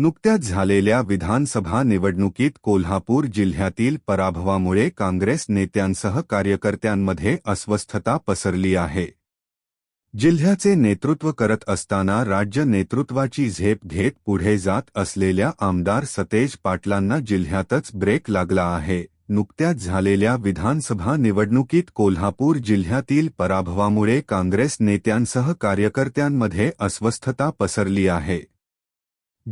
नुकत्याच झालेल्या विधानसभा निवडणुकीत कोल्हापूर जिल्ह्यातील पराभवामुळे काँग्रेस नेत्यांसह कार्यकर्त्यांमध्ये अस्वस्थता पसरली आहे. जिल्ह्याचे नेतृत्व करत असताना राज्य नेतृत्वाची झेप घेत पुढे जात असलेल्या आमदार सतेज पाटलांना जिल्ह्यातच ब्रेक लागला आहे. नुकत्याच झालेल्या विधानसभा निवडणुकीत कोल्हापूर जिल्ह्यातील पराभवामुळे काँग्रेस नेत्यांसह कार्यकर्त्यांमध्ये अस्वस्थता पसरली आहे.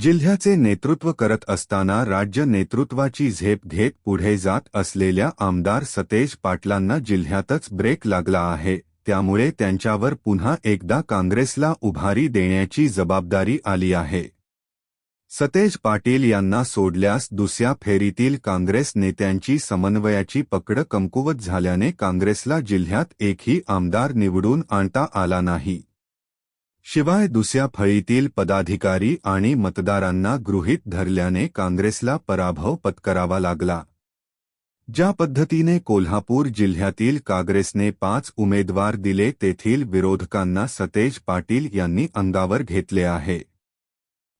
जिल्ह्याचे नेतृत्व करत असताना राज्य नेतृत्वाची झेप घेत पुढे जात असलेल्या आमदार सतेज पाटलांना जिल्ह्यातच ब्रेक लागला आहे. त्यामुळे त्यांच्यावर पुन्हा एकदा काँग्रेसला उभारी देण्याची जबाबदारी आली आहे. सतेज पाटील यांना सोडल्यास दुसऱ्या फेरीतील काँग्रेस नेत्यांची समन्वयाची पकड कमकुवत झाल्याने काँग्रेसला जिल्ह्यात एकही आमदार निवडून आणता आला नाही. शिवाय दुसऱ्या फळीतील पदाधिकारी आणि मतदारांना गृहीत धरल्याने काँग्रेसला पराभव पत्करावा लागला. ज्या पद्धतीने कोल्हापूर जिल्ह्यातील काँग्रेसने पाच उमेदवार दिले तेथील विरोधकांना सतेज पाटील यांनी अंगावर घेतले आहे.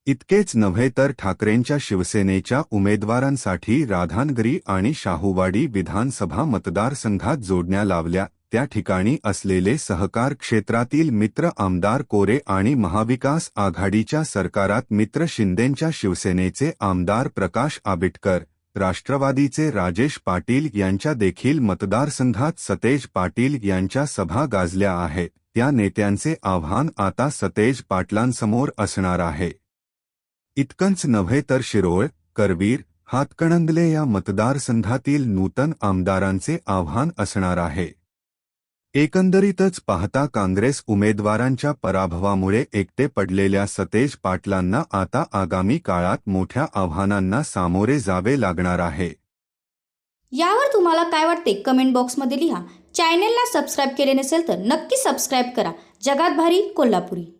इतकेच नव्हे तर ठाकरेंच्या शिवसेनेच्या उमेदवारांसाठी राधानगरी आणि शाहूवाडी विधानसभा मतदारसंघात जोडण्या लावल्या त्या ठिकाणी असलेले सहकार क्षेत्रातील मित्र आमदार कोरे आणि महाविकास आघाडीच्या सरकारात मित्र शिंदेंच्या शिवसेनेचे आमदार प्रकाश आबिटकर राष्ट्रवादीचे राजेश पाटील यांच्या देखील मतदारसंघात सतेज पाटील यांच्या सभा गाजल्या आहेत. त्या नेत्यांचे आव्हान आता सतेज पाटलांसमोर असणार आहे. इतकंच नव्हे तर शिरोळ करवीर हातकणंगले या मतदारसंघातील नूतन आमदारांचे आव्हान असणार आहे. एकंदरीतच पाहता काँग्रेस उमेदवारांच्या पराभवामुळे एकटे पडलेल्या सतेज पाटलांना आता आगामी काळात मोठ्या आव्हानांना सामोरे जावे लागणार आहे. यावर तुम्हाला काय वाटते? कमेंट बॉक्समध्ये लिहा. चॅनेलला सबस्क्राईब केले नसेल तर नक्की सबस्क्राईब करा. जगात भारी कोल्हापुरी.